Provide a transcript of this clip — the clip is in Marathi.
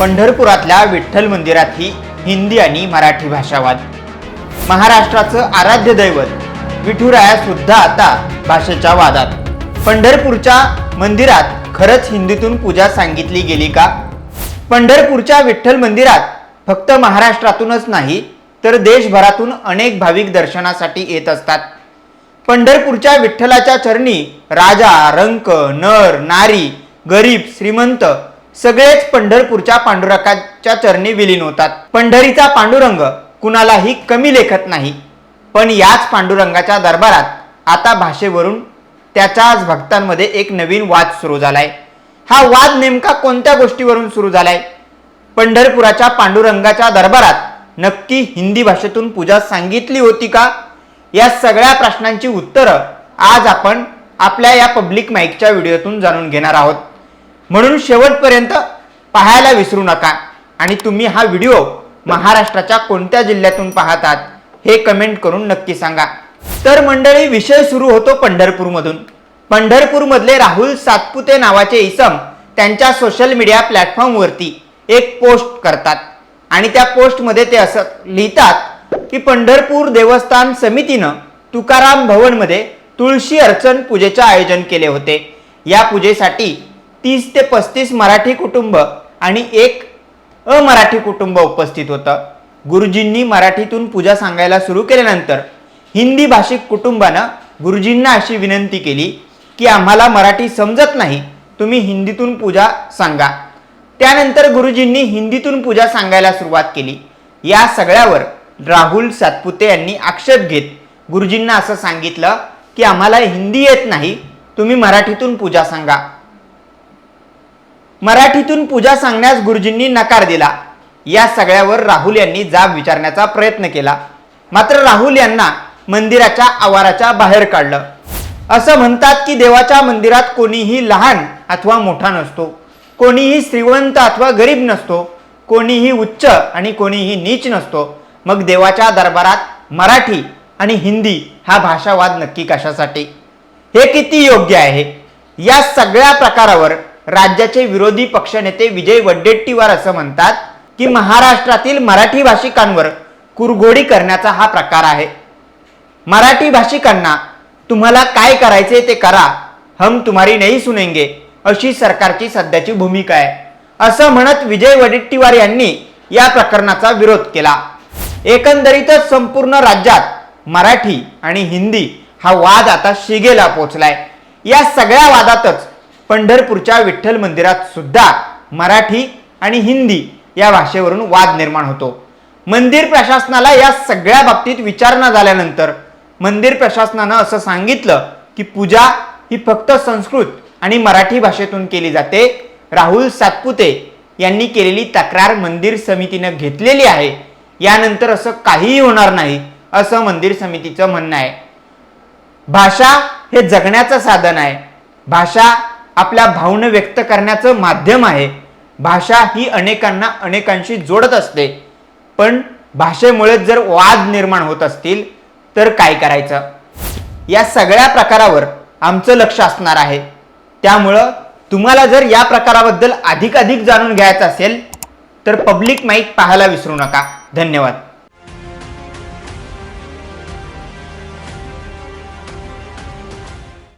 पंढरपुरातल्या विठ्ठल मंदिरात ही हिंदी आणि मराठी भाषावाद. महाराष्ट्राचं आराध्य दैवत विठुराया सुद्धा आता भाषेच्या वादात. पंढरपूरच्या मंदिरात खरंच हिंदीतून पूजा सांगितली गेली का? पंढरपूरच्या विठ्ठल मंदिरात फक्त महाराष्ट्रातूनच नाही तर देशभरातून अनेक भाविक दर्शनासाठी येत असतात. पंढरपूरच्या विठ्ठलाच्या चरणी राजा रंक नर नारी गरीब श्रीमंत सगळेच पंढरपूरच्या पांडुरंगाच्या चरणी विलीन होतात. पंढरीचा पांडुरंग कुणालाही कमी लेखत नाही. पण याच पांडुरंगाच्या दरबारात आता भाषेवरून त्याच्याच भक्तांमध्ये एक नवीन वाद सुरू झालाय. हा वाद नेमका कोणत्या गोष्टीवरून सुरू झालाय? पंढरपुराच्या पांडुरंगाच्या दरबारात नक्की हिंदी भाषेतून पूजा सांगितली होती का? या सगळ्या प्रश्नांची उत्तरं आज आपण आपल्या या पब्लिक माईकच्या व्हिडिओतून जाणून घेणार आहोत. म्हणून शेवटपर्यंत पाहायला विसरू नका. आणि तुम्ही हा व्हिडिओ महाराष्ट्राच्या कोणत्या जिल्ह्यातून पाहतात हे कमेंट करून नक्की सांगा. तर मंडळी विषय सुरू होतो पंढरपूरमधून. पंढरपूरमधले राहुल सातपुते नावाचे इसम त्यांच्या सोशल मीडिया प्लॅटफॉर्मवरती एक पोस्ट करतात. आणि त्या पोस्टमध्ये ते असं लिहितात की पंढरपूर देवस्थान समितीनं तुकाराम भवनमध्ये तुळशी अर्चन पूजेचं आयोजन केले होते. या पूजेसाठी तीस ते पस्तीस मराठी कुटुंब आणि एक अमराठी कुटुंब उपस्थित होतं. गुरुजींनी मराठीतून पूजा सांगायला सुरू केल्यानंतर हिंदी भाषिक कुटुंबानं गुरुजींना अशी विनंती केली की आम्हाला मराठी समजत नाही तुम्ही हिंदीतून पूजा सांगा. त्यानंतर गुरुजींनी हिंदीतून पूजा सांगायला सुरुवात केली. या सगळ्यावर राहुल सातपुते यांनी आक्षेप घेत गुरुजींना असं सांगितलं की आम्हाला हिंदी येत नाही तुम्ही मराठीतून पूजा सांगा. मराठीतून पूजा सांगण्यास गुरुजींनी नकार दिला. या सगळ्यावर राहुल यांनी जाब विचारण्याचा प्रयत्न केला. मात्र राहुल यांना मंदिराच्या आवाराच्या बाहेर काढलं. असं म्हणतात की देवाच्या मंदिरात कोणीही लहान अथवा मोठा नसतो. कोणीही श्रीमंत अथवा गरीब नसतो. कोणीही उच्च आणि कोणीही नीच नसतो. मग देवाच्या दरबारात मराठी आणि हिंदी हा भाषावाद नक्की कशासाठी? हे किती योग्य आहे? या सगळ्या प्रकारावर राज्याचे विरोधी पक्षनेते विजय वड्डेट्टीवार असं म्हणतात की महाराष्ट्रातील मराठी भाषिकांवर कुरघोडी करण्याचा हा प्रकार आहे. मराठी भाषिकांना तुम्हाला काय करायचे ते करा हम तुम्हारी नाही सुनेंगे अशी सरकारची सध्याची भूमिका आहे. असं म्हणत विजय वडेट्टीवार यांनी या प्रकरणाचा विरोध केला. एकंदरीतच संपूर्ण राज्यात मराठी आणि हिंदी हा वाद आता शिगेला पोचलाय. या सगळ्या वादातच पंढरपूरच्या विठ्ठल मंदिरात सुद्धा मराठी आणि हिंदी या भाषेवरून वाद निर्माण होतो. मंदिर प्रशासनाला या सगळ्या बाबतीत विचारणा झाल्यानंतर मंदिर प्रशासनानं असं सांगितलं की पूजा ही फक्त संस्कृत आणि मराठी भाषेतून केली जाते. राहुल सातपुते यांनी केलेली तक्रार मंदिर समितीनं घेतलेली आहे. यानंतर असं काहीही होणार नाही असं मंदिर समितीचं म्हणणं आहे. भाषा हे जगण्याचं साधन आहे. भाषा आपल्या भावना व्यक्त करण्याचं माध्यम आहे. भाषा ही अनेकांना अनेकांशी जोडत असते. पण भाषेमुळे जर वाद निर्माण होत असतील तर काय करायचं? या सगळ्या प्रकारावर आमचं लक्ष असणार आहे. त्यामुळं तुम्हाला जर या प्रकाराबद्दल अधिक अधिक जाणून घ्यायचं असेल तर पब्लिक माईक पाहायला विसरू नका. धन्यवाद.